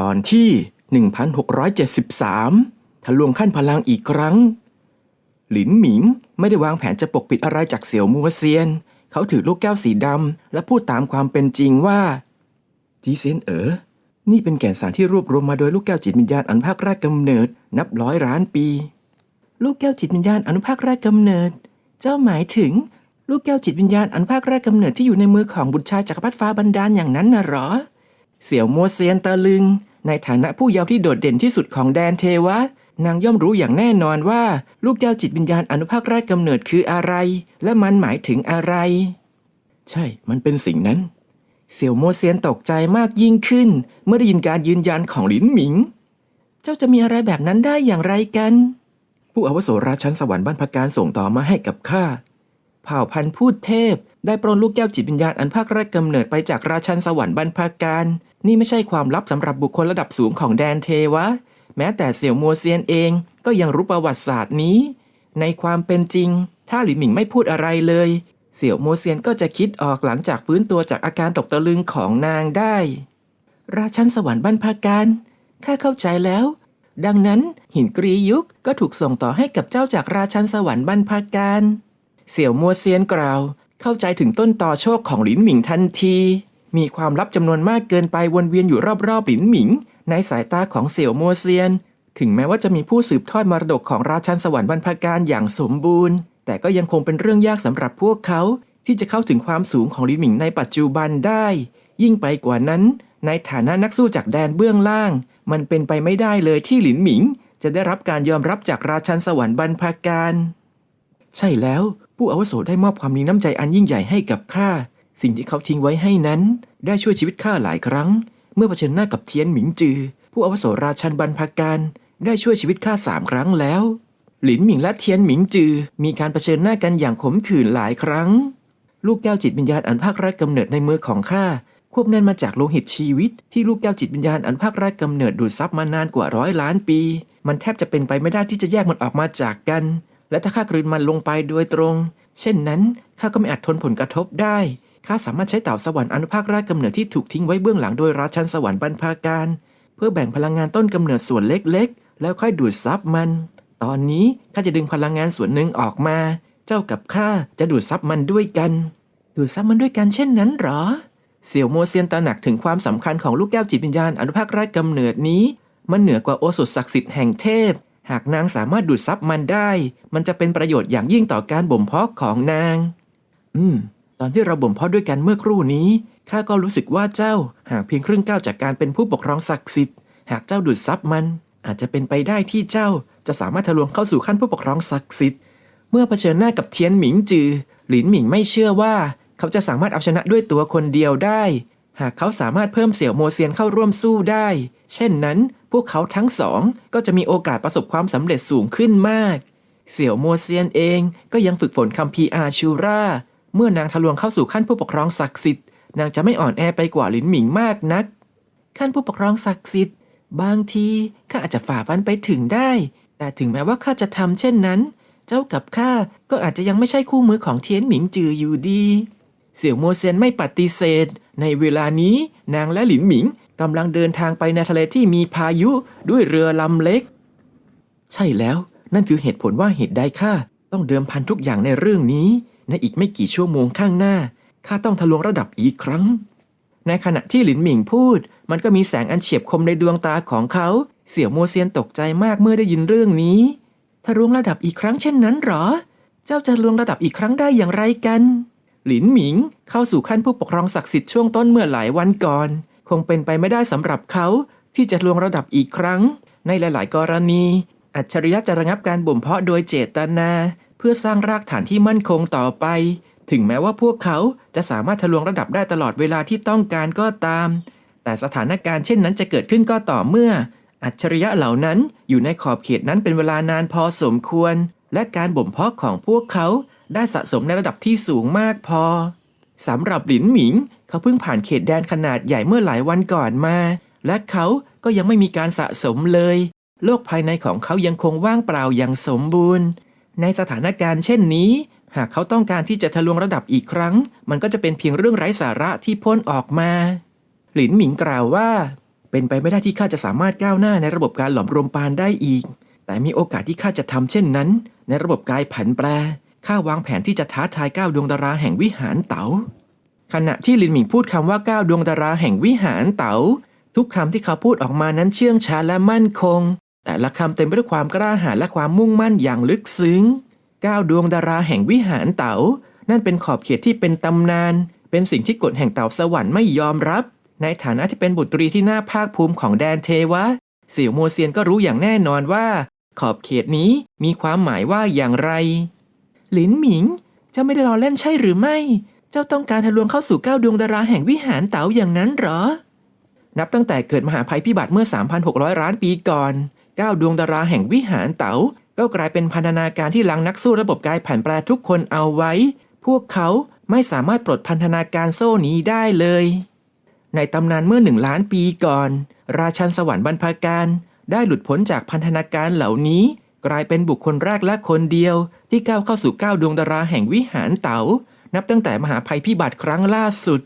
ตอนที่ 1673ทะลวงขั้นพลังอีกครั้ง หลินหมิงไม่ได้วางแผนจะปกปิดอะไรจากเสี่ยวมัวเซียน เขาถือลูกแก้วสีดำและพูดตามความเป็นจริงว่า จีเซียนเอ๋อนี่เป็นแก่นสารที่รวบรวมมาโดยลูกแก้วจิตวิญญาณอนุภาคแรกกำเนิด นับร้อยล้านปี ลูกแก้วจิตวิญญาณอนุภาคแรกกำเนิด เจ้าหมายถึงลูกแก้วจิตวิญญาณอนุภาคแรกกำเนิดที่อยู่ในมือของบุตรชายจักรพรรดิฟ้าบันดาลอย่างนั้นน่ะหรอ เสี่ยวมัวเซียนตะลึง ในฐานะผู้เยาว์ที่โดดเด่นที่สุดของแดนเทวะ นางย่อมรู้อย่างแน่นอนว่า ลูกแก้วจิตวิญญาณอนุภาคแรกกำเนิดคืออะไร และมันหมายถึงอะไร ใช่ มันเป็นสิ่งนั้น เสี่ยวโมวเซียนตกใจมากยิ่งขึ้น เมื่อได้ยินการยืนยันของหลินหมิง เจ้าจะมีอะไรแบบนั้นได้อย่างไรกัน ผู้อาวุโสราชันสวรรค์บ้านพการส่งต่อมาให้กับข้าเผ่าพันธุ์พูดเทพได้ปรนลูกแก้วจิตวิญญาณอันภาคแรกกำเนิดไปจากราชันสวรรค์บรรพาการ นี่ไม่ใช่ความลับสำหรับบุคคลระดับสูงของแดนเทวะ แม้แต่เสี่ยวมัวเซียนเองก็ยังรู้ประวัติศาสตร์นี้ ในความเป็นจริง ถ้าหลินหมิงไม่พูดอะไรเลย เสี่ยวมัวเซียนก็จะคิดออกหลังจากฟื้นตัวจากอาการตกตะลึงของนางได้ ราชันสวรรค์บรรพาการข้าเข้าใจแล้ว ดังนั้นหินกรียุคก็ถูกส่งต่อให้กับเจ้าจากราชันสวรรค์บรรพาการเสี่ยวมัวเซียนกล่าว เข้าใจถึงต้นต่อโชคของหลินหมิงทันที มีความลับจำนวนมากเกินไปวนเวียนอยู่รอบๆหลินหมิง ในสายตาของเสี่ยวมัวเซียน ถึงแม้ว่าจะมีผู้สืบทอดมรดกของราชันสวรรค์บรรพการอย่างสมบูรณ์ แต่ก็ยังคงเป็นเรื่องยากสำหรับพวกเขา ที่จะเข้าถึงความสูงของหลินหมิงในปัจจุบันได้ ยิ่งไปกว่านั้น ในฐานะนักสู้จากแดนเบื้องล่าง มันเป็นไปไม่ได้เลยที่หลินหมิง จะได้รับการยอมรับจากราชันสวรรค์บรรพการ ใช่แล้วผู้อาวุโสได้มอบความมีน้ำใจอันยิ่งใหญ่ให้กับข้า สิ่งที่เขาทิ้งไว้ให้นั้น ได้ช่วยชีวิตข้าหลายครั้ง เมื่อเผชิญหน้ากับเทียนหมิงจือ ผู้อาวุโสราชันบรรพาการ ได้ช่วยชีวิตข้าสามครั้งแล้ว หลินหมิงและเทียนหมิงจือ มีการเผชิญหน้ากันอย่างขมขื่นหลายครั้ง ลูกแก้วจิตวิญญาณอันภาคแรกกำเนิดในมือของข้าควบแน่นมาจากโลหิตชีวิต ที่ลูกแก้วจิตวิญญาณอันภาคแรกกำเนิดดูดซับมานานกว่าร้อยล้านปี มันแทบจะเป็นไปไม่ได้ที่จะแยกมันออกมาจากกัน และถ้าข้ากลืนมันลงไปโดยตรง เช่นนั้นข้าก็ไม่อาจทนผลกระทบได้ ข้าสามารถใช้เต่าสวรรค์อนุภาคแรกกำเนิดที่ถูกทิ้งไว้เบื้องหลังโดยราชันสวรรค์บรรพาการ เพื่อแบ่งพลังงานต้นกำเนิดส่วนเล็กๆ แล้วค่อยดูดซับมัน ตอนนี้ข้าจะดึงพลังงานส่วนหนึ่งออกมา เจ้ากับข้าจะดูดซับมันด้วยกัน ดูดซับมันด้วยกันเช่นนั้นหรอ เสี่ยวโมเซียนตระหนักถึงความสำคัญของลูกแก้วจิตวิญญาณอนุภาคแรกกำเนิดนี้ มันเหนือกว่าโอสถศักดิ์สิทธิ์แห่งเทพ หากนางสามารถดูดซับมันได้ มันจะเป็นประโยชน์อย่างยิ่งต่อการบ่มเพาะของนาง อืม ตอนที่เราบ่มเพาะด้วยกันเมื่อครู่นี้ข้าก็รู้สึกว่าเจ้าหากเพียงครึ่งก้าวจากการเป็นผู้ปกครองศักดิ์สิทธิ์หากเจ้าดูดซับมัน อาจจะเป็นไปได้ที่เจ้าจะสามารถทะลวงเข้าสู่ขั้นผู้ปกครองศักดิ์สิทธิ์เมื่อเผชิญหน้ากับเทียนหมิงจือ หลินหมิงไม่เชื่อว่า เขาจะสามารถเอาชนะด้วยตัวคนเดียวได้ หากเขาสามารถเพิ่มเสี่ยวโมเซียนเข้าร่วมสู้ได้ เช่นนั้น พวกเขาทั้งสองก็จะมีโอกาสประสบความสำเร็จสูงขึ้นมาก เสี่ยวโมเซียนเองก็ยังฝึกฝนคัมภีร์อาชูรา เมื่อนางทะลวงเข้าสู่ขั้นผู้ปกครองศักดิ์สิทธิ์นางจะไม่อ่อนแอไปกว่าหลินหมิงมากนัก ขั้นผู้ปกครองศักดิ์สิทธิ์ บางทีข้าอาจจะฝ่าฟันไปถึงได้ แต่ถึงแม้ว่าข้าจะทำเช่นนั้น เจ้ากับข้าก็อาจจะยังไม่ใช่คู่มือของเทียนหมิงจืออยู่ดี เสี่ยวโมเซียนไม่ปฏิเสธ ในเวลานี้นางและหลินหมิงกำลังเดินทางไปในทะเลที่มีพายุด้วยเรือลำเล็ก ใช่แล้ว นั่นคือเหตุผลว่าเหตุใดข้าต้องเดิมพันทุกอย่างในเรื่องนี้ ในอีกไม่กี่ชั่วโมงข้างหน้าข้าต้องทะลวงระดับอีกครั้ง ในขณะที่หลินหมิงพูด มันก็มีแสงอันเฉียบคมในดวงตาของเขา เสี่ยวโมเซียนตกใจมากเมื่อได้ยินเรื่องนี้ทะลวงระดับอีกครั้งเช่นนั้นหรอ เจ้าจะลวงระดับอีกครั้งได้อย่างไรกัน หลินหมิงเข้าสู่ขั้นผู้ปกครองศักดิ์สิทธิ์ช่วงต้นเมื่อหลายวันก่อน คงเป็นไปไม่ได้สำหรับเขาที่จะลวงระดับอีกครั้ง ในหลาย ๆ กรณี อัจฉริยะจะระงับการบ่มเพาะโดยเจตนา พื่อสร้างรากฐานที่มั่นคงต่อไป ถึงแม้ว่าพวกเขาจะสามารถทะลวงระดับได้ตลอดเวลาที่ต้องการก็ตาม แต่สถานการณ์เช่นนั้นจะเกิดขึ้นก็ต่อเมื่อ อัจฉริยะเหล่านั้นอยู่ในขอบเขตนั้นเป็นเวลานานพอสมควร และการบ่มเพาะของพวกเขาได้สะสมในระดับที่สูงมากพอสำหรับหลินหมิง เขาเพิ่งผ่านเขตแดนขนาดใหญ่เมื่อหลายวันก่อนมา และเขาก็ยังไม่มีการสะสมเลย โลกภายในของเขายังคงว่างเปล่าอย่างสมบูรณ์ ในสถานการณ์เช่นนี้ หากเขาต้องการที่จะทะลวงระดับอีกครั้ง มันก็จะเป็นเพียงเรื่องไร้สาระที่พ่นออกมา หลินหมิงกล่าวว่า เป็นไปไม่ได้ที่ข้าจะสามารถก้าวหน้าในระบบการหลอมรวมปานได้อีก แต่มีโอกาสที่ข้าจะทำเช่นนั้น ในระบบกายผันแปรข้าวางแผนที่จะท้าทายก้าวดวงดาราแห่งวิหารเต๋าขณะที่ลินหมิงพูดคำว่าก้าวดวงดาราแห่งวิหารเต๋าทุกคำที่เขาพูดออกมานั้นเชื่องช้าและมั่นคง แต่ละคำเต็มไปด้วยความกล้าหาญและความมุ่งมั่นอย่างลึกซึ้งก้าวดวงดาราแห่งวิหารเต๋า นั่นเป็นขอบเขตที่เป็นตำนาน เป็นสิ่งที่กฎแห่งเต่าสวรรค์ไม่ยอมรับ ในฐานะที่เป็นบุตรีที่น่าภาคภูมิของแดนเทวะเสี่ยวโมเซียนก็รู้อย่างแน่นอนว่า ขอบเขตนี้มีความหมายว่าอย่างไร หลินหมิง เจ้าไม่ได้รอเล่นใช่หรือไม่ เจ้าต้องการทะลวงเข้าสู่ก้าดวงดาราแห่งวิหารเต๋าอย่างนั้นเหรอ นับตั้งแต่เกิดมหาภัยพิบัติเมื่อ 3,600 ล้านปีก่อน เก้าดวงดาราแห่งวิหารเต๋าก็กลายเป็นพันธนาการที่ลังนักสู้ระบบกายผันแปรทุกคนเอาไว้ พวกเขาไม่สามารถปลดพันธนาการโซ่นี้ได้เลย ในตำนานเมื่อหนึ่งล้านปีก่อน ราชันสวรรค์บรรพการได้หลุดพ้นจากพันธนาการเหล่านี้ กลายเป็นบุคคลแรกและคนเดียว ที่ก้าวเข้าสู่เก้าดวงดาราแห่งวิหารเต๋า นับตั้งแต่มหาภัยพิบัติครั้งล่าสุด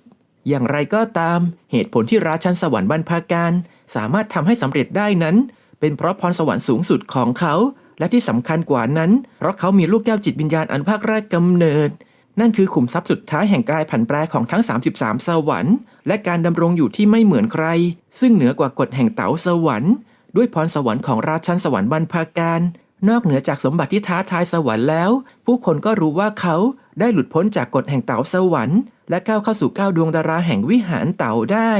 อย่างไรก็ตาม เหตุผลที่ราชันสวรรค์บรรพการสามารถทำให้สำเร็จได้นั้น เป็นเพราะพรสวรรค์สูงสุดของเขา และที่สำคัญกว่านั้น เพราะเขามีลูกแก้วจิตวิญญาณอันภาคแรกกำเนิด นั่นคือขุมทรัพย์สุดท้ายแห่งกายผันแปรของทั้ง 33 สวรรค์ และการดำรงอยู่ที่ไม่เหมือนใคร ซึ่งเหนือกว่ากฎแห่งเต๋าสวรรค์ ด้วยพรสวรรค์ของราชันสวรรค์บรรพการ นอกเหนือจากสมบัติที่ท้าทายสวรรค์แล้ว ผู้คนก็รู้ว่าเขาได้หลุดพ้นจากกฎแห่งเต๋าสวรรค์และก้าวเข้าสู่ก้าวดวงดาราแห่งวิหารเต๋าได้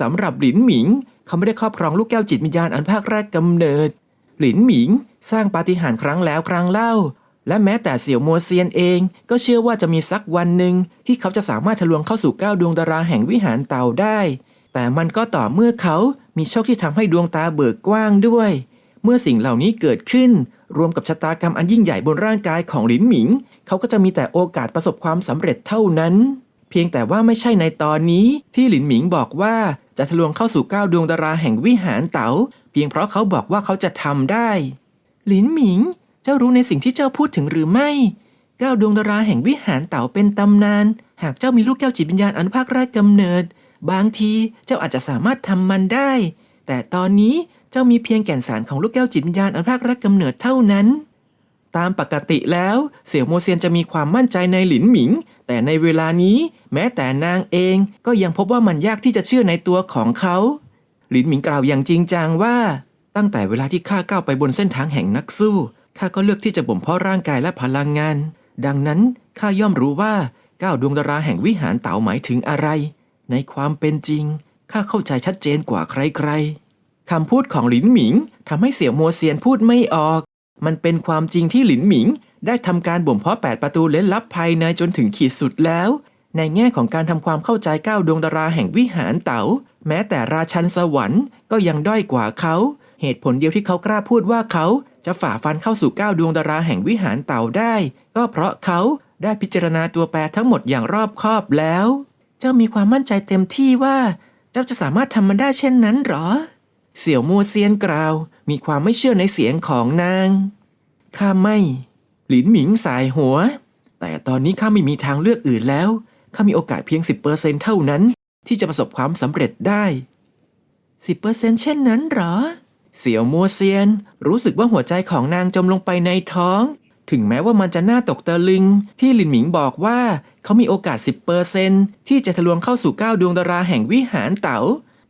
สำหรับหลินหมิง เขาไม่ได้ครอบครองลูกแก้วจิตวิญญาณอันภาคแรกกำเนิด หลินหมิง สร้างปาฏิหาริย์ครั้งแล้วครั้งเล่า และแม้แต่เสี่ยวมัวเซียนเอง ก็เชื่อว่าจะมีสักวันหนึ่งที่เขาจะสามารถทะลวงเข้าสู่ก้าวดวงดาราแห่งวิหารเต่าได้ แต่มันก็ต่อเมื่อเขามีโชคที่ทำให้ดวงตาเบิกกว้างด้วย เมื่อสิ่งเหล่านี้เกิดขึ้น รวมกับชะตากรรมอันยิ่งใหญ่บนร่างกายของหลินหมิง เขาก็จะมีแต่โอกาสประสบความสำเร็จเท่านั้น เพียงแต่ว่าไม่ใช่ในตอนนี้ที่หลินหมิงบอกว่าจะทะลวงเข้าสู่ก้าวดวงดาราแห่งวิหารเต๋าเพียงเพราะเขาบอกว่าเขาจะทำได้ หลินหมิง เจ้ารู้ในสิ่งที่เจ้าพูดถึงหรือไม่ก้าวดวงดาราแห่งวิหารเต๋าเป็นตำนาน หากเจ้ามีลูกแก้วจิตวิญญาณอันภาคแรกกำเนิด บางทีเจ้าอาจจะสามารถทำมันได้ แต่ตอนนี้เจ้ามีเพียงแก่นสารของลูกแก้วจิตวิญญาณอันภาคแรกกำเนิดเท่านั้น ตามปกติแล้วเสี่ยวโมเซียนจะมีความมั่นใจในหลินหมิง แต่ในเวลานี้แม้แต่นางเองก็ยังพบว่ามันยากที่จะเชื่อในตัวของเขา หลินหมิงกล่าวอย่างจริงจังว่า ตั้งแต่เวลาที่ข้าก้าวไปบนเส้นทางแห่งนักสู้ข้าก็เลือกที่จะบ่มเพาะร่างกายและพลังงาน ดังนั้นข้าย่อมรู้ว่าก้าวดวงดาราแห่งวิหารเต๋าหมายถึงอะไร ในความเป็นจริงข้าเข้าใจชัดเจนกว่าใครๆคำพูดของหลินหมิงทำให้เสี่ยวมัวเซียนพูดไม่ออก มันเป็นความจริงที่หลินหมิง ได้ทำการบ่มเพาะแปดประตูเล้นลับภายในจนถึงขีดสุดแล้ว ในแง่ของการทำความเข้าใจก้าวดวงดาราแห่งวิหารเต๋า แม้แต่ราชันสวรรค์ก็ยังด้อยกว่าเขา เหตุผลเดียวที่เขากล้าพูดว่าเขาจะฝ่าฟันเข้าสู่ก้าวดวงดาราแห่งวิหารเต่าได้ ก็เพราะเขาได้พิจารณาตัวแปรทั้งหมดอย่างรอบคอบแล้ว เจ้ามีความมั่นใจเต็มที่ว่า เจ้าจะสามารถทำมันได้เช่นนั้นหรอ เสี่ยวมัวเซียนกล่าว มีความไม่เชื่อในเสียงของนาง ข้าไม่ หลินหมิงสายหัว แต่ตอนนี้ข้าไม่มีทางเลือกอื่นแล้ว ข้ามีโอกาสเพียง 10%เท่านั้น ที่จะประสบความสำเร็จได้ 10%เช่นนั้นหรอ เสี่ยวมัวเซียน รู้สึกว่าหัวใจของนางจมลงไปในท้อง ถึงแม้ว่ามันจะน่าตกตะลึง ที่หลินหมิงบอกว่า เขามีโอกาส 10%ที่จะทะลวงเข้าสู่ก้าวดวงดาราแห่งวิหารเต๋า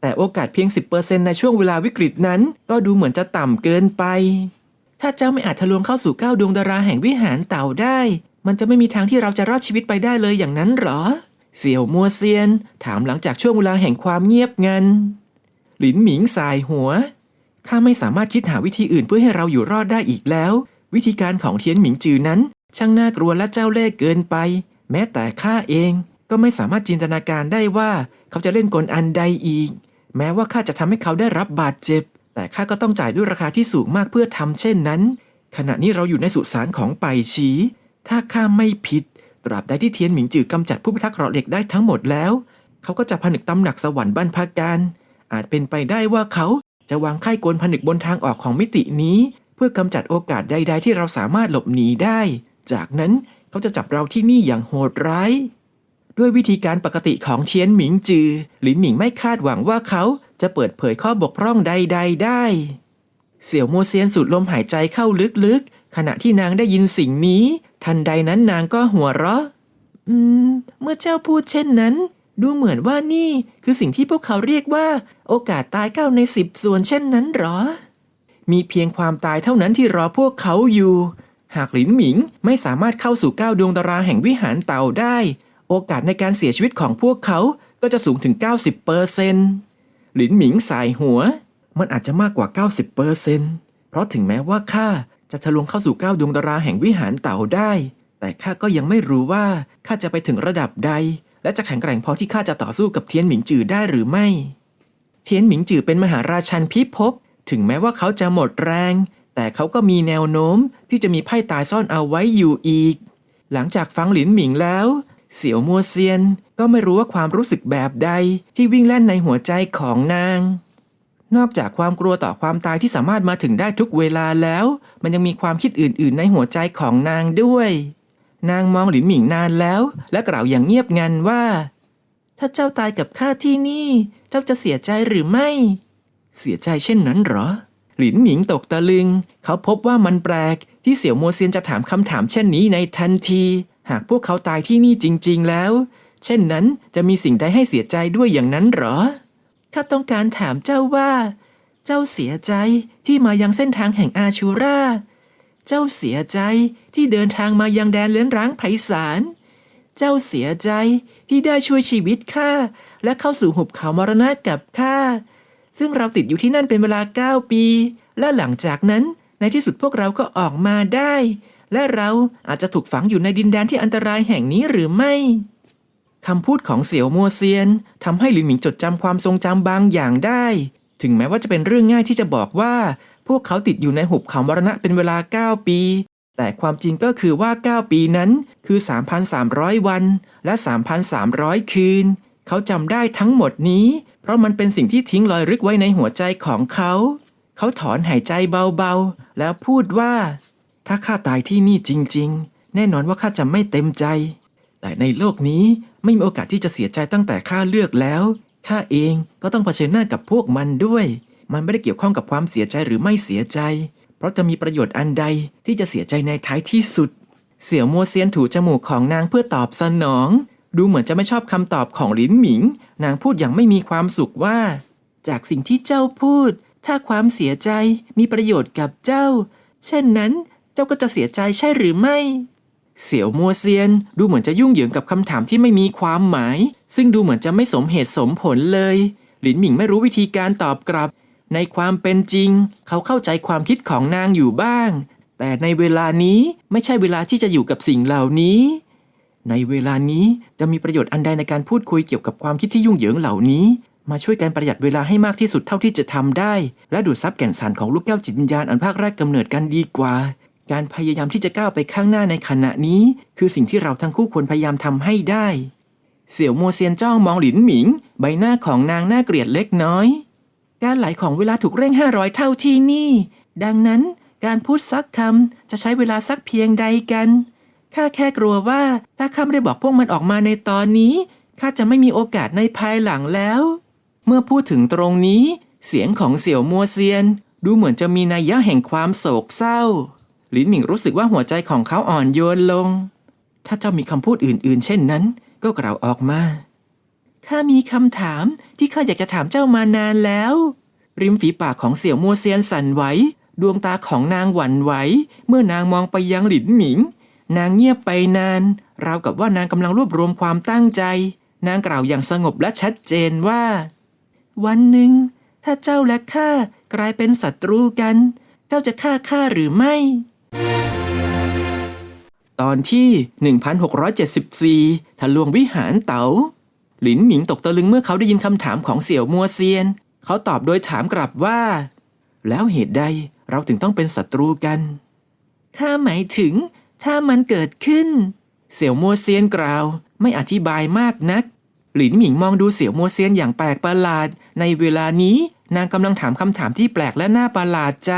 แต่โอกาสเพียง 10%ในช่วงเวลาวิกฤตนั้น ก็ดูเหมือนจะต่ำเกินไป ถ้าเจ้าไม่อาจทะลวงเข้าสู่ก้าวดวงดาราแห่งวิหารเต่าได้ มันจะไม่มีทางที่เราจะรอดชีวิตไปได้เลยอย่างนั้นหรอ เสี่ยวมัวเซียน ถามหลังจากช่วงเวลาแห่งความเงียบงัน หลินหมิงสายหัว ข้าไม่สามารถคิดหาวิธีอื่นเพื่อให้เราอยู่รอดได้อีกแล้ว วิธีการของเทียนหมิงจือนั้น ช่างน่ากลัวและเจ้าเล่ห์เกินไป แม้แต่ข้าเองก็ไม่สามารถจินตนาการได้ว่าเขาจะเล่นกลอันใดอีก แม้ว่าข้าจะทำให้เขาได้รับบาดเจ็บ แต่ข้าก็ต้องจ่ายด้วยราคาที่สูงมากเพื่อทำเช่นนั้น ขณะนี้เราอยู่ในสุสานของไปชี ถ้าข้าไม่ผิด ตราบใดที่เทียนหมิงจือกำจัดผู้พิทักษ์เราะเหล็กได้ทั้งหมดแล้ว เขาก็จะผนึกตำหนักสวรรค์บรรพาการ อาจเป็นไปได้ว่าเขาจะวางค่ายกลผนึกบนทางออกของมิตินี้ เพื่อกำจัดโอกาสใด ๆ ที่เราสามารถหลบหนีได้ จากนั้นเขาจะจับเราที่นี่อย่างโหดร้าย ด้วยวิธีการปกติของเทียนหมิงจือ หลินหมิงไม่คาดหวังว่าเขาจะเปิดเผยข้อบกพร่องใดๆได้เสี่ยวโมเซียนสูดลมหายใจเข้าลึกๆ ขณะที่นางได้ยินสิ่งนี้ ทันใดนั้นนางก็หัวเราะ อืม เมื่อเจ้าพูดเช่นนั้น ดูเหมือนว่านี่คือสิ่งที่พวกเขาเรียกว่า โอกาสตายเก้าในสิบส่วนเช่นนั้นหรอ มีเพียงความตายเท่านั้นที่รอพวกเขาอยู่ หากหลินหมิงไม่สามารถเข้าสู่เก้าดวงดาราแห่งวิหารเต่าได้ โอกาสในการเสียชีวิตของพวกเขาก็จะสูงถึง 90เปอร์เซนหลินหมิงสายหัว มันอาจจะมากกว่า 90เปอร์เซนเพราะถึงแม้ว่าข้าจะทะลวงเข้าสู่เก้าดวงดาราแห่งวิหารเต่าได้ แต่ข้าก็ยังไม่รู้ว่าข้าจะไปถึงระดับใด และจะแข็งแกร่งพอที่ข้าจะต่อสู้กับเทียนหมิงจือได้หรือไม่ เทียนหมิงจือเป็นมหาราชันพิภพ ถึงแม้ว่าเขาจะหมดแรง แต่เขาก็มีแนวโน้มที่จะมีไพ่ตายซ่อนเอาไว้อยู่อีก หลังจากฟังหลินหมิงแล้ว เสี่ยวมัวเซียนก็ไม่รู้ว่าความรู้สึกแบบใดที่วิ่งแล่นในหัวใจของนาง นอกจากความกลัวต่อความตายที่สามารถมาถึงได้ทุกเวลาแล้ว มันยังมีความคิดอื่น ๆ ในหัวใจของนางด้วย นางมองหลินหมิงนานแล้ว และกล่าวอย่างเงียบงันว่า ถ้าเจ้าตายกับข้าที่นี่ เจ้าจะเสียใจหรือไม่ เสียใจเช่นนั้นหรอ หลินหมิงตกตะลึง เขาพบว่ามันแปลกที่เสี่ยวมัวเซียนจะถามคำถามเช่นนี้ในทันที หากพวกเขาตายที่นี่จริง ๆ แล้ว เช่นนั้นจะมีสิ่งใดให้เสียใจด้วยอย่างนั้นหรอ ข้าต้องการถามเจ้าว่า เจ้าเสียใจที่มายังเส้นทางแห่งอาชูรา เจ้าเสียใจที่เดินทางมายังแดนเลื้อนร้างไพศาล เจ้าเสียใจที่ได้ช่วยชีวิตข้าและเข้าสู่หุบเขามรณะกับข้า ซึ่งเราติดอยู่ที่นั่นเป็นเวลาเก้าปี และหลังจากนั้นในที่สุดพวกเราก็ออกมาได้ และเราอาจจะถูกฝังอยู่ในดินแดนที่อันตรายแห่งนี้หรือไม่คำพูดของเสี่ยวมัวเซียนทำให้หลินหมิงจดจำความทรงจำบางอย่างได้ ถึงแม้ว่าจะเป็นเรื่องง่ายที่จะบอกว่า พวกเขาติดอยู่ในหุบเขามรณะเป็นเวลา 9 ปี แต่ความจริงก็คือว่า 9 ปีนั้นคือ 3,300 วัน และ 3,300 คืน เขาจำได้ทั้งหมดนี้ เพราะมันเป็นสิ่งที่ทิ้งรอยลึกไว้ในหัวใจของเขา เขาถอนหายใจเบาๆ แล้วพูดว่า ถ้าข้าตายที่นี่จริง ๆ แน่นอนว่าข้าจะไม่เต็มใจ แต่ในโลกนี้ไม่มีโอกาสที่จะเสียใจตั้งแต่ข้าเลือกแล้วข้าเองก็ต้องเผชิญหน้ากับพวกมันด้วย มันไม่ได้เกี่ยวข้องกับความเสียใจหรือไม่เสียใจ เพราะจะมีประโยชน์อันใดที่จะเสียใจในท้ายที่สุด เสี่ยวมัวเซียนถูจมูกของนางเพื่อตอบสนอง ดูเหมือนจะไม่ชอบคำตอบของหลินหมิง นางพูดอย่างไม่มีความสุขว่า จากสิ่งที่เจ้าพูด ถ้าความเสียใจมีประโยชน์กับเจ้า เช่นนั้น เจ้าก็จะเสียใจใช่หรือไม่ เสี่ยวมัวเซียนดูเหมือนจะยุ่งเหยิงกับคำถามที่ไม่มีความหมาย ซึ่งดูเหมือนจะไม่สมเหตุสมผลเลย หลินหมิงไม่รู้วิธีการตอบกลับ ในความเป็นจริง เขาเข้าใจความคิดของนางอยู่บ้าง แต่ในเวลานี้ไม่ใช่เวลาที่จะอยู่กับสิ่งเหล่านี้ ในเวลานี้จะมีประโยชน์อันใดในการพูดคุยเกี่ยวกับความคิดที่ยุ่งเหยิงเหล่านี้มาช่วยกันประหยัดเวลาให้มากที่สุดเท่าที่จะทำได้ และดูดซับแก่นสารของลูกแก้วจิตวิญญาณอันภาคแรกกำเนิดกันดีกว่า การพยายามที่จะก้าวไปข้างหน้าในขณะนี้ คือสิ่งที่เราทั้งคู่ควรพยายามทำให้ได้ เสี่ยวโมวเซียนจ้องมองหลินหมิง ใบหน้าของนางน่าเกลียดเล็กน้อย การไหลของเวลาถูกเร่ง 500 เท่าที่นี่ ดังนั้นการพูดซักคำจะใช้เวลาสักเพียงใดกัน ข้าแค่กลัวว่าถ้าข้าไม่ได้บอกพวกมันออกมาในตอนนี้ข้าจะไม่มีโอกาสในภายหลังแล้ว เมื่อพูดถึงตรงนี้ เสียงของเสี่ยวมัวเซียน ดูเหมือนจะมีนัยยะแห่งความโศกเศร้า ลินหมิงรู้สึกว่าหัวใจของเขาอ่อนโยนลง ถ้าเจ้ามีคำพูดอื่นๆ เช่นนั้น ก็กล่าวออกมา ข้ามีคำถามที่ข้าอยากจะถามเจ้ามานานแล้ว ริมฝีปากของเสี่ยวมัวเซียนสั่นไหว ดวงตาของนางหวั่นไหว เมื่อนางมองไปยังหลินหมิง นางเงียบไปนาน ราวกับว่านางกำลังรวบรวมความตั้งใจ นางกล่าวอย่างสงบและชัดเจนว่า วันหนึ่ง ถ้าเจ้าและข้ากลายเป็นศัตรูกัน เจ้าจะฆ่าข้าหรือไม่ ตอนที่ 1674 ทะลวงวิหารเต๋า หลินหมิงตกตะลึงเมื่อเขาได้ยินคำถามของเสี่ยวมัวเซียน เขาตอบโดยถามกลับว่า แล้วเหตุใดเราถึงต้องเป็นศัตรูกันข้าหมายถึง ถ้ามันเกิดขึ้น เสี่ยวมัวเซียนกล่าว ไม่อธิบายมากนัก หลินหมิงมองดูเสี่ยวมัวเซียนอย่างแปลกประหลาด ในเวลานี้นางกำลังถามคำถามที่แปลกและน่าประหลาดใจ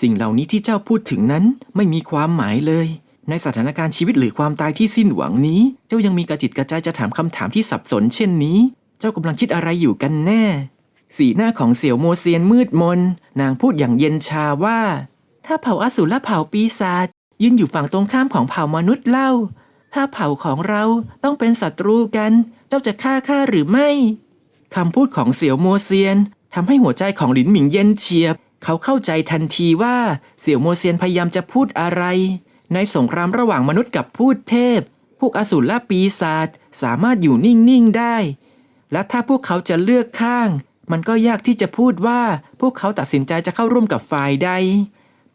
สิ่งเหล่านี้ที่เจ้าพูดถึงนั้นไม่มีความหมายเลย ในสถานการณ์ชีวิตหรือความตายที่สิ้นหวังนี้ เจ้ายังมีกระจิตกระใจจะถามคำถามที่สับสนเช่นนี้ เจ้ากำลังคิดอะไรอยู่กันแน่ สีหน้าของเสี่ยวโมเซียนมืดมน นางพูดอย่างเย็นชาว่า ถ้าเผ่าอสูรและเผ่าปีศาจยืนอยู่ฝั่งตรงข้ามของเผ่ามนุษย์เล่า ถ้าเผ่าของเราต้องเป็นศัตรูกัน เจ้าจะฆ่าข้าหรือไม่คำพูดของเสี่ยวโมเซียนทำให้หัวใจของหลินหมิงเย็นเฉียบ เขาเข้าใจทันทีว่าเสี่ยวโมเซียนพยายามจะพูดอะไร ในสงครามระหว่างมนุษย์กับพูดเทพ พวกอสูรและปีศาจสามารถอยู่นิ่ง ๆ ได้ และถ้าพวกเขาจะเลือกข้าง มันก็ยากที่จะพูดว่าพวกเขาตัดสินใจจะเข้าร่วมกับฝ่ายใด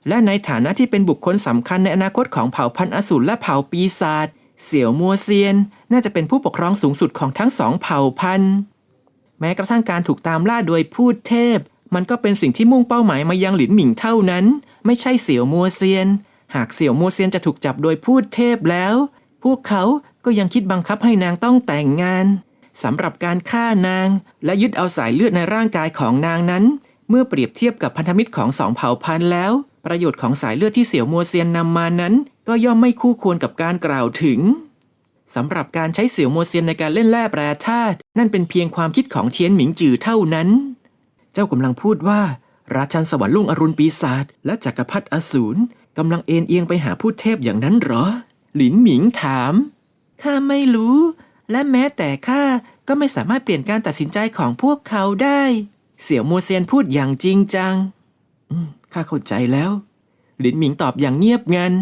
และในฐานะที่เป็นบุคคลสำคัญในอนาคตของเผ่าพันธุ์อสูรและเผ่าปีศาจเสี่ยวมัวเซียน น่าจะเป็นผู้ปกครองสูงสุดของทั้งสองเผ่าพันธุ์แม้กระทั่งการถูกตามล่าโดยพูดเทพ มันก็เป็นสิ่งที่มุ่งเป้าหมายมายังหลินหมิงเท่านั้น ไม่ใช่เสี่ยวมัวเซียน หากเสี่ยวมัวเซียนจะถูกจับโดยพูดเทพแล้ว พวกเขาก็ยังคิดบังคับให้นางต้องแต่งงานสำหรับการฆ่านาง และยึดเอาสายเลือดในร่างกายของนางนั้น เมื่อเปรียบเทียบกับพันธมิตรของสองเผ่าพันธุ์แล้ว ประโยชน์ของสายเลือดที่เสี่ยวมัวเซียนนำมานั้น ก็ย่อมไม่คู่ควรกับการกล่าวถึงสำหรับการใช้เสี่ยวมัวเซียนในการเล่นแร่แปรธาตุนั่นเป็นเพียงความคิดของเทียนหมิงจือเท่านั้น เจ้ากำลังพูดว่า ราชันสวรรค์ลุ่งอรุณปีศาจและจักรพรรดิอสูร กำลังเอ็นเอียงไปหาผู้เทพอย่างนั้นเหรอ หลินหมิงถาม ข้าไม่รู้ และแม้แต่ข้าก็ไม่สามารถเปลี่ยนการตัดสินใจของพวกเขาได้ เสี่ยวมัวเซียนพูดอย่างจริงจังข้าเข้าใจแล้ว หลินหมิงตอบอย่างเงียบงัน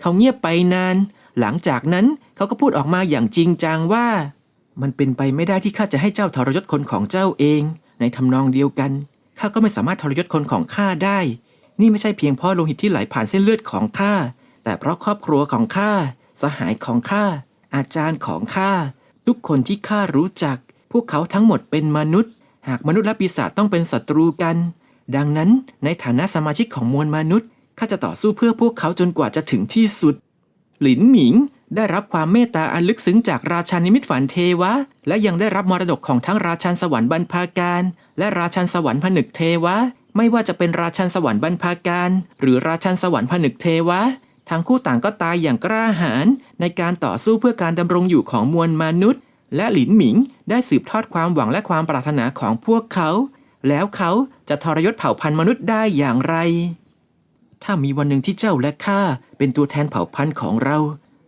เขาเงียบไปนาน หลังจากนั้นเขาก็พูดออกมาอย่างจริงจังว่า มันเป็นไปไม่ได้ที่ข้าจะให้เจ้าทรยศคนของเจ้าเอง ในทำนองเดียวกันข้าก็ไม่สามารถทรยศคนของข้าได้ นี่ไม่ใช่เพียงเพราะโลหิตที่ไหลผ่านเส้นเลือดของข้า แต่เพราะครอบครัวของข้า สหายของข้า อาจารย์ของข้า ทุกคนที่ข้ารู้จัก พวกเขาทั้งหมดเป็นมนุษย์ หากมนุษย์และปีศาจต้องเป็นศัตรูกัน ดังนั้นในฐานะสมาชิกของมวลมนุษย์ข้าจะต่อสู้เพื่อพวกเขาจนกว่าจะถึงที่สุด หลินหมิงได้รับความเมตตาอันลึกซึ้งจากราชานิมิตฝันเทวะ และยังได้รับมรดกของทั้งราชันสวรรค์บรรพาการ และราชันสวรรค์ผนึกเทวะ ไม่ว่าจะเป็นราชันสวรรค์บรรพาการ หรือราชันสวรรค์ผนึกเทวะ ทั้งคู่ต่างก็ตายอย่างกล้าหาญในการต่อสู้เพื่อการดำรงอยู่ของมวลมนุษย์ และหลินหมิงได้สืบทอดความหวังและความปรารถนาของพวกเขา แล้วเขาจะทรยศเผ่าพันธุ์มนุษย์ได้อย่างไร ถ้ามีวันหนึ่งที่เจ้าและข้าเป็นตัวแทนเผ่าพันธุ์ของเรา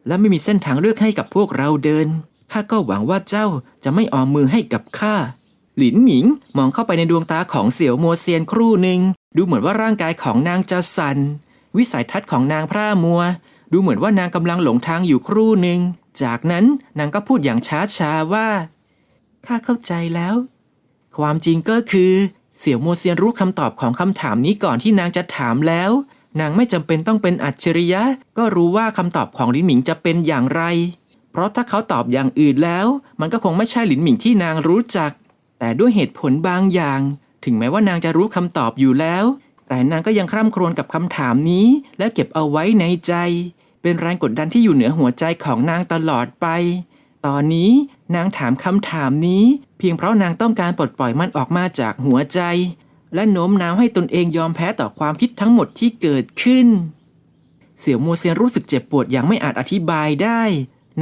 และไม่มีเส้นทางเลือกให้กับพวกเราเดินข้าก็หวังว่าเจ้าจะไม่ออมมือให้กับข้า หลินหมิงมองเข้าไปในดวงตาของเสี่ยวมัวเซียนครู่หนึ่ง ดูเหมือนว่าร่างกายของนางจะสั่น วิสัยทัศน์ของนางพร่ามัว ดูเหมือนว่านางกำลังหลงทางอยู่ครู่หนึ่ง จากนั้นนางก็พูดอย่างช้าชาๆว่า ข้าเข้าใจแล้ว ความจริงก็คือ เสี่ยวโมเซียนรู้คำตอบของคำถามนี้ก่อนที่นางจะถามแล้ว นางไม่จำเป็นต้องเป็นอัจฉริยะ ก็รู้ว่าคำตอบของหลินหมิงจะเป็นอย่างไร เพราะถ้าเขาตอบอย่างอื่นแล้ว มันก็คงไม่ใช่หลินหมิงที่นางรู้จัก แต่ด้วยเหตุผลบางอย่าง ถึงแม้ว่านางจะรู้คำตอบอยู่แล้ว แต่นางก็ยังคร่ำครวญกับคำถามนี้ และเก็บเอาไว้ในใจ เป็นแรงกดดันที่อยู่เหนือหัวใจของนางตลอดไป ตอนนี้นางถามคำถามนี้ เพียงเพราะนางต้องการปลดปล่อยมันออกมาจากหัวใจ และโน้มน้าวให้ตนเองยอมแพ้ต่อความคิดทั้งหมดที่เกิดขึ้น เสี่ยวมัวเซียนรู้สึกเจ็บปวดอย่างไม่อาจอธิบายได้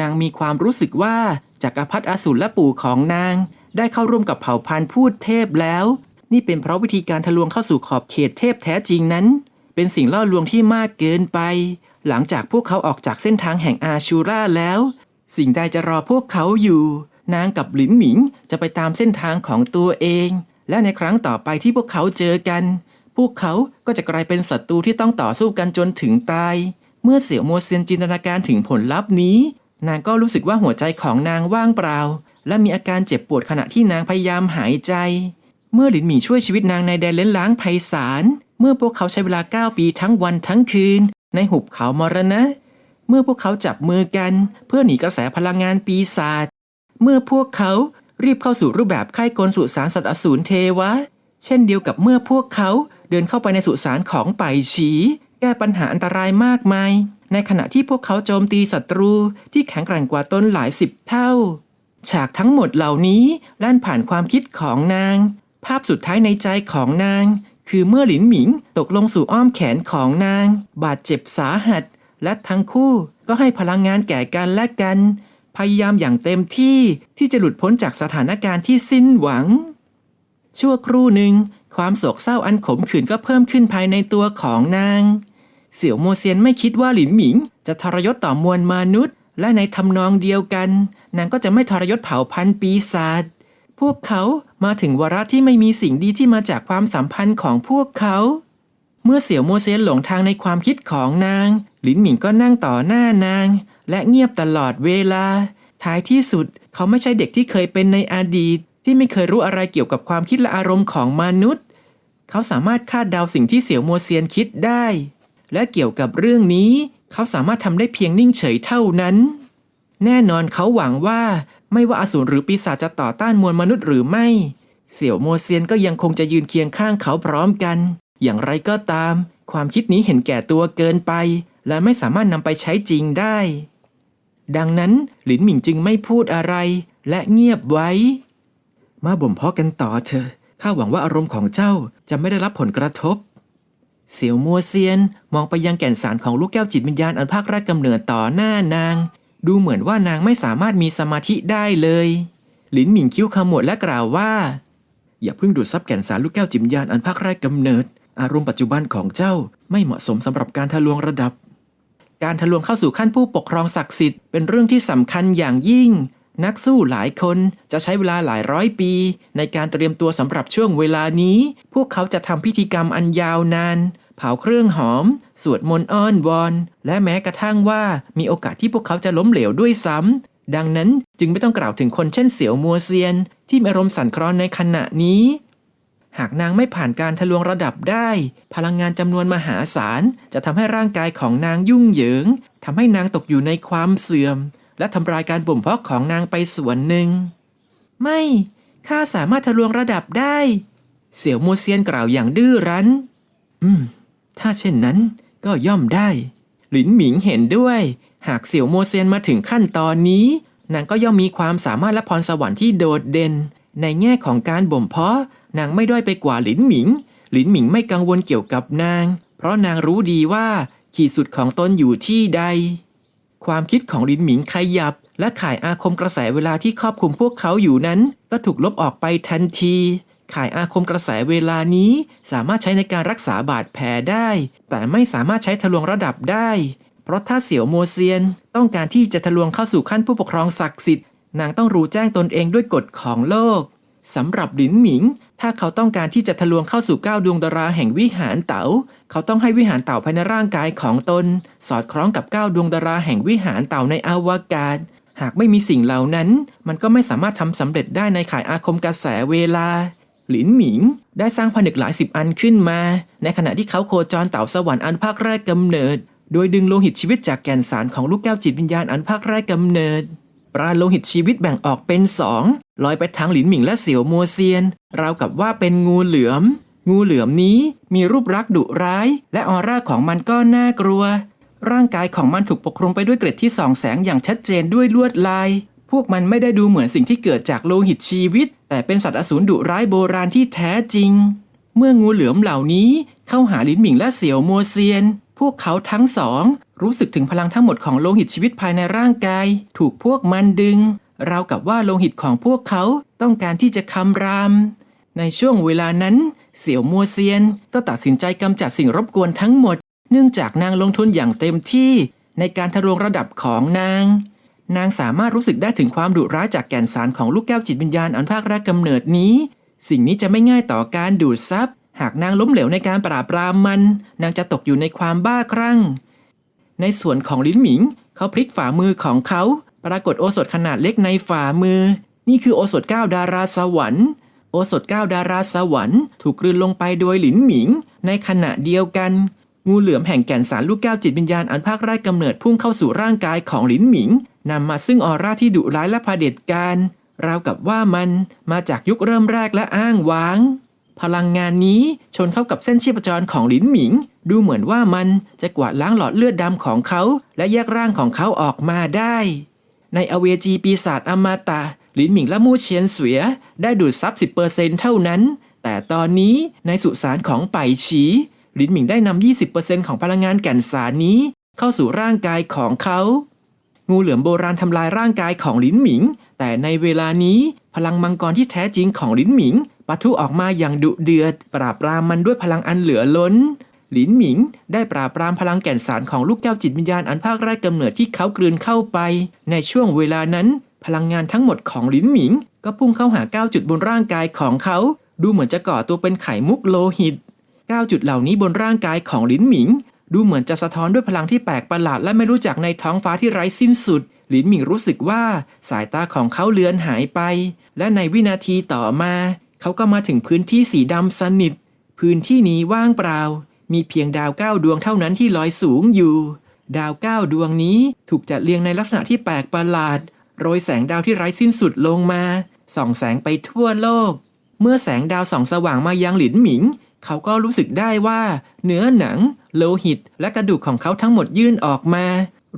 นางมีความรู้สึกว่าจักรพรรดิอสูรและปู่ของนาง ได้เข้าร่วมกับเผ่าพันธุ์พูดเทพแล้ว นี่เป็นเพราะวิธีการทะลวงเข้าสู่ขอบเขตเทพแท้จริงนั้น เป็นสิ่งล่อลวงที่มากเกินไป หลังจากพวกเขาออกจากเส้นทางแห่งอาชูราแล้ว สิ่งใดจะรอพวกเขาอยู่ นางกับหลินหมิงจะไปตามเส้นทางของตัวเอง และในครั้งต่อไปที่พวกเขาเจอกัน พวกเขาก็จะกลายเป็นศัตรูที่ต้องต่อสู้กันจนถึงตาย เมื่อเสี่ยวมัวเซียนจินตนาการถึงผลลัพธ์นี้นางก็รู้สึกว่าหัวใจของนางว่างเปล่า และมีอาการเจ็บปวดขณะที่นางพยายามหายใจ เมื่อหลินหมิงช่วยชีวิตนางในแดนเล้นล้างไพศาล เมื่อพวกเขาใช้เวลา 9 ปีทั้งวันทั้งคืน ในหุบเขามรณะ เมื่อพวกเขาจับมือกัน เพื่อหนีกระแสพลังงานปีศาจ เมื่อพวกเขารีบเข้าสู่รูปแบบค่ายกลสุสานสัตว์อสูรเทวะ เช่นเดียวกับเมื่อพวกเขาเดินเข้าไปในสุสานของไปฉี แก้ปัญหาอันตรายมากมาย ในขณะที่พวกเขาโจมตีศัตรูที่แข็งแกร่งกว่าตนหลายสิบเท่า ฉากทั้งหมดเหล่านี้ล่านผ่านความคิดของนาง ภาพสุดท้ายในใจของนาง คือเมื่อหลินหมิงตกลงสู่อ้อมแขนของนาง บาดเจ็บสาหัส และทั้งคู่ก็ให้พลังงานแก่กันและกัน พยายามอย่างเต็มที่ที่จะหลุดพ้นจากสถานการณ์ที่สิ้นหวัง ชั่วครู่หนึ่งความโศกเศร้าอันขมขื่นก็เพิ่มขึ้นภายในตัวของนาง เสี่ยวโมเซียนไม่คิดว่าหลินหมิง จะทรยศต่อมวลมนุษย์ และในทำนองเดียวกัน นางก็จะไม่ทรยศเผ่าพันธุ์ปีศาจพวกเขามาถึงวาระที่ไม่มีสิ่งดีที่มาจากความสัมพันธ์ของพวกเขา เมื่อเสี่ยวโมเซียนหลงทางในความคิดของนาง หลินหมิงก็นั่งต่อหน้านาง และเงียบตลอดเวลา ท้ายที่สุดเขาไม่ใช่เด็กที่เคยเป็นในอดีต ที่ไม่เคยรู้อะไรเกี่ยวกับความคิดและอารมณ์ของมนุษย์ เขาสามารถคาดเดาสิ่งที่เสี่ยวโมเซียนคิดได้ และเกี่ยวกับเรื่องนี้ เขาสามารถทำได้เพียงนิ่งเฉยเท่านั้น แน่นอนเขาหวังว่าไม่ว่าอสูรหรือปีศาจจะต่อต้านมวลมนุษย์หรือไม่ เสี่ยวโมเซียนก็ยังคงจะยืนเคียงข้างเขาพร้อมกัน อย่างไรก็ตาม ความคิดนี้เห็นแก่ตัวเกินไป และไม่สามารถนำไปใช้จริงได้ ดังนั้นหลินหมิงจึงไม่พูดอะไร และเงียบไว้ มาบ่มเพาะกันต่อเถอะข้าหวังว่าอารมณ์ของเจ้าจะไม่ได้รับผลกระทบ เสี่ยวมัวเซียนมองไปยังแก่นสารของลูกแก้วจิตวิญญาณอันภาคแรกกำเนิดต่อหน้านาง ดูเหมือนว่านางไม่สามารถมีสมาธิได้เลย หลินหมิงคิ้วขมวดและกล่าวว่า อย่าเพิ่งดูดซับแก่นสารลูกแก้วจิตวิญาณอันภาคแรกกำเนิด อารมณ์ปัจจุบันของเจ้าไม่เหมาะสมสำหรับการทะลวงระดับ การทะลวงเข้าสู่ขั้นผู้ปกครองศักดิ์สิทธิ์เป็นเรื่องที่สำคัญอย่างยิ่ง นักสู้หลายคนจะใช้เวลาหลายร้อยปี ในการเตรียมตัวสำหรับช่วงเวลานี้ พวกเขาจะทำพิธีกรรมอันยาวนาน เผาเครื่องหอม สวดมนต์อ้อนวอน และแม้กระทั่งว่ามีโอกาสที่พวกเขาจะล้มเหลวด้วยซ้ำ ดังนั้นจึงไม่ต้องกล่าวถึงคนเช่นเสี่ยวมัวเซียน ที่มีอารมณ์สั่นคลอนในขณะนี้ หากนางไม่ผ่านการทะลวงระดับได้ พลังงานจำนวนมหาศาลจะทำให้ร่างกายของนางยุ่งเหยิงทำให้นางตกอยู่ในความเสื่อม และทำลายการบ่มเพาะของนางไปส่วนหนึ่ง ไม่ข้าสามารถทะลวงระดับได้ เสี่ยวมัวเซียนกล่าวอย่างดื้อรั้น อืม ถ้าเช่นนั้นก็ย่อมได้ หลินหมิงเห็นด้วย หากเสี่ยวโมเซียนมาถึงขั้นตอนนี้ นางก็ย่อมมีความสามารถและพรสวรรค์ที่โดดเด่น ในแง่ของการบ่มเพาะ นางไม่ด้อยไปกว่าหลินหมิง หลินหมิงไม่กังวลเกี่ยวกับนาง เพราะนางรู้ดีว่าขีดสุดของตนอยู่ที่ใด ความคิดของหลินหมิงขยับ และข่ายอาคมกระแสเวลาที่ครอบคลุมพวกเขาอยู่นั้น ก็ถูกลบออกไปทันที ข่ายอาคมกระแสเวลานี้ สามารถใช้ในการรักษาบาดแผลได้ แต่ไม่สามารถใช้ทะลวงระดับได้ เพราะถ้าเสี่ยวโมเซียน ต้องการที่จะทะลวงเข้าสู่ขั้นผู้ปกครองศักดิ์สิทธิ์นางต้องรู้แจ้งตนเองด้วยกฎของโลกสำหรับหลินหมิง ถ้าเขาต้องการที่จะทะลวงเข้าสู่เก้าดวงดาราแห่งวิหารเต๋า เขาต้องให้วิหารเต่าภายในร่างกายของตน สอดคล้องกับเก้าดวงดาราแห่งวิหารเต่าในอวกาศ หากไม่มีสิ่งเหล่านั้น มันก็ไม่สามารถทำสำเร็จได้ในข่ายอาคมกระแสเวลา หลินหมิง ได้สร้างผนึกหลายสิบอันขึ้นมา ในขณะที่เขาโคจรเต่าสวรรค์อันภาคแรกกำเนิด โดยดึงโลหิตชีวิตจากแก่นสารของลูกแก้วจิตวิญญาณอันภาคแรกกำเนิด ปราโลหิตชีวิตแบ่งออกเป็นสองลอยไปทางหลินหมิงและเสี่ยวมัวเซียน ราวกับว่าเป็นงูเหลือม งูเหลือมนี้มีรูปลักษณ์ดุร้าย และออร่าของมันก็น่ากลัว ร่างกายของมันถูกปกคลุมไปด้วยเกล็ดที่ส่องแสงอย่างชัดเจนด้วยลวดลาย พวกมันไม่ได้ดูเหมือนสิ่งที่เกิดจากโลหิตชีวิต แต่เป็นสัตว์อสูรดุร้ายโบราณที่แท้จริง เมื่องูเหลือมเหล่านี้เข้าหาลินหมิงและเสี่ยวมัวเซียน พวกเขาทั้งสอง รู้สึกถึงพลังทั้งหมดของโลหิตชีวิตภายในร่างกาย ถูกพวกมันดึง ราวกับว่าโลหิตของพวกเขาต้องการที่จะคำราม ในช่วงเวลานั้น เสี่ยวมัวเซียน ก็ตัดสินใจกำจัดสิ่งรบกวนทั้งหมด เนื่องจากนางลงทุนอย่างเต็มที่ ในการทะลวงระดับของนาง นางสามารถรู้สึกได้ถึงความดุร้ายจากแก่นสารของลูกแก้วจิตวิญญาณอันภาคแรกกำเนิดนี้ สิ่งนี้จะไม่ง่ายต่อการดูดซับหากนางล้มเหลวในการปราบปรามมัน นางจะตกอยู่ในความบ้าคลั่ง ในส่วนของลิ้นหมิง เขาพลิกฝ่ามือของเขา ปรากฏโอสถขนาดเล็กในฝ่ามือ นี่คือโอสถก้าดาราสวรรค์ โอสถก้าดาราสวรรค์ ถูกกลืนลงไปโดยหลินหมิง ในขณะเดียวกัน งูเหลือมแห่งแก่นสารลูกแก้วจิตวิญญาณอันภาคแรกกำเนิดพุ่งเข้าสู่ร่างกายของหลินหมิงนำมาซึ่งออร่าที่ดุร้ายและพาเด็จการราวกับว่ามันมาจากยุคเริ่มแรกและอ้างว้าง พลังงานนี้ชนเข้ากับเส้นชีพจรของหลินหมิง ดูเหมือนว่ามันจะกวาดล้างหลอดเลือดดำของเขา และแยกร่างของเขาออกมาได้ ในอเวจีปีศาจอมตะหลินหมิงและมู่เชียนเสวียได้ดูดซับ10%เท่านั้น แต่ตอนนี้ในสุสานของไปฉี ลินหมิงได้นำ 20%ของพลังงานแก่นสารนี้ เข้าสู่ร่างกายของเขา งูเหลือมโบราณทำลายร่างกายของลินหมิง แต่ในเวลานี้พลังมังกรที่แท้จริงของลินหมิงปะทุออกมาอย่างดุเดือด ปราบปรามมันด้วยพลังอันเหลือล้นหลินหมิง ได้ปราบปรามพลังแก่นสารของลูกแก้วจิตวิญญาณอันภาคแรกกำเนิดที่เขากลืนเข้าไป ในช่วงเวลานั้น พลังงานทั้งหมดของหลินหมิง ก็พุ่งเข้าหาก้9จุดบนร่างกายของเขา ดูเหมือนจะก่อตัวเป็นไข่มุกโลหิต 9 จุดเหล่านี้บนร่างกายของหลินหมิง ดูเหมือนจะสะท้อนด้วยพลังที่แปลกประหลาดและไม่รู้จักในท้องฟ้าที่ไร้สิ้นสุดหลินหมิงรู้สึกว่าสายตาของเขาเลือนหายไป และในวินาทีต่อมา เขาก็มาถึงพื้นที่สีดำสนิท พื้นที่นี้ว่างเปล่า มีเพียงดาวเก้าดวงเท่านั้นที่ลอยสูงอยู่ ดาวเก้าดวงนี้ถูกจัดเรียงในลักษณะที่แปลกประหลาด โรยแสงดาวที่ไร้สิ้นสุดลงมาส่องแสงไปทั่วโลก เมื่อแสงดาวส่องสว่างมายังหลินหมิง เขาก็รู้สึกได้ว่า เนื้อหนัง โลหิต และกระดูกของเขาทั้งหมดยื่นออกมา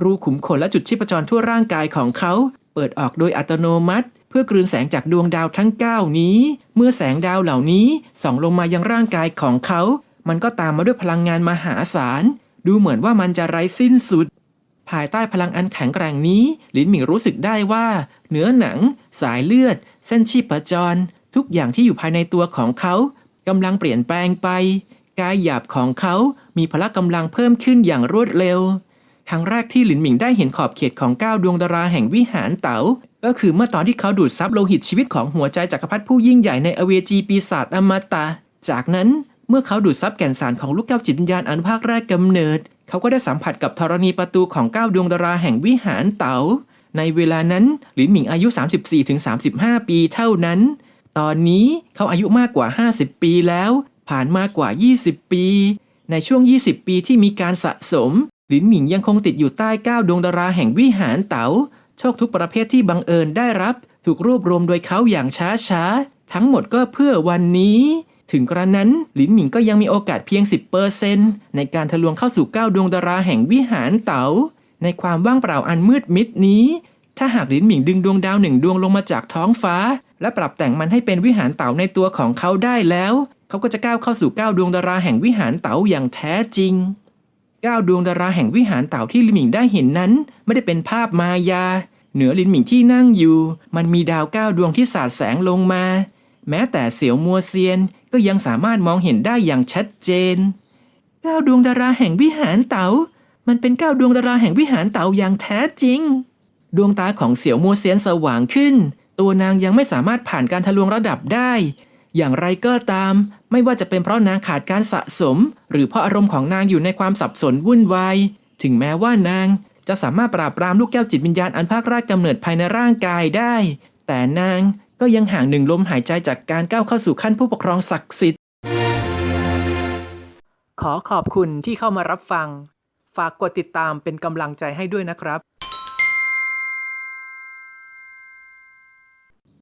รูขุมขนและจุดชีพจรทั่วร่างกายของเขา เปิดออกโดยอัตโนมัติ เพื่อกลืนแสงจากดวงดาวทั้ง 9 นี้ เมื่อแสงดาวเหล่านี้ส่องลงมายังร่างกายของเขา มันก็ตามมาด้วยพลังงานมหาศาล ดูเหมือนว่ามันจะไร้สิ้นสุดภายใต้พลังอันแข็งแกร่งนี้ ลินหมิงรู้สึกได้ว่า เนื้อหนัง สายเลือด เส้นชีพจร ทุกอย่างที่อยู่ภายในตัวของเขา กำลังเปลี่ยนแปลงไป กายหยาบของเขามีพละกำลังเพิ่มขึ้นอย่างรวดเร็วครั้งแรกที่หลินหมิงได้เห็นขอบเขตของก้าวดวงดาราแห่งวิหารเต๋า ก็คือเมื่อตอนที่เขาดูดซับโลหิตชีวิตของหัวใจจักรพรรดิผู้ยิ่งใหญ่ในอเวจีปีศาจอมตะ จากนั้นเมื่อเขาดูดซับแก่นสารของลูกแก้วจิตวิญญาณอันภาคแรกกำเนิด เขาก็ได้สัมผัสกับธรณีประตูของก้าวดวงดาราแห่งวิหารเต๋า ในเวลานั้นหลินหมิงอายุ 34-35 ปีเท่านั้น ตอนนี้เขาอายุมากกว่า 50 ปีแล้ว ผ่านมากว่า 20 ปี ในช่วง 20 ปีที่มีการสะสม หลินหมิงยังคงติดอยู่ใต้ก้าวดวงดาราแห่งวิหารเต๋าโชคทุกประเภทที่บังเอิญได้รับ ถูกรวบรวมโดยเขาอย่างช้าช้าๆทั้งหมดก็เพื่อวันนี้ ถึงกระนั้นหลินหมิงก็ยังมีโอกาสเพียง 10%ในการทะลวงเข้าสู่ก้าวดวงดาราแห่งวิหารเต๋าในความว่างเปล่าอันมืดมิดนี้ ถ้าหากหลินหมิงดึงดวงดาวหนึ่งดวงลงมาจากท้องฟ้า และปรับแต่งมันให้เป็นวิหารเต๋าในตัวของเขาได้แล้ว เขาก็จะก้าวเข้าสู่ก้าวดวงดาราแห่งวิหารเต๋าอย่างแท้จริงก้าวดวงดาราแห่งวิหารเต่าที่ลินหมิงได้เห็นนั้น ไม่ได้เป็นภาพมายา เหนือลินหมิงที่นั่งอยู่ มันมีดาวก้าดวงที่สาดแสงลงมา แม้แต่เสี่ยวมัวเซียนก็ยังสามารถมองเห็นได้อย่างชัดเจนก้าวดวงดาราแห่งวิหารเต๋ามันเป็นก้าวดวงดาราแห่งวิหารเต๋าอย่างแท้จริง ดวงตาของเสี่ยวมัวเซียนสว่างขึ้น ตัวนางยังไม่สามารถผ่านการทะลวงระดับได้ อย่างไรก็ตาม ไม่ว่าจะเป็นเพราะนางขาดการสะสม หรือเพราะอารมณ์ของนางอยู่ในความสับสนวุ่นวาย ถึงแม้ว่านางจะสามารถปราบปรามลูกแก้วจิตวิญญาณอันภาคแรกกำเนิดภายในร่างกายได้ แต่นางก็ยังห่างหนึ่งลมหายใจจากการก้าวเข้าสู่ขั้นผู้ปกครองศักดิ์สิทธิ์ ขอขอบคุณที่เข้ามารับฟัง ฝากกดติดตามเป็นกำลังใจให้ด้วยนะครับ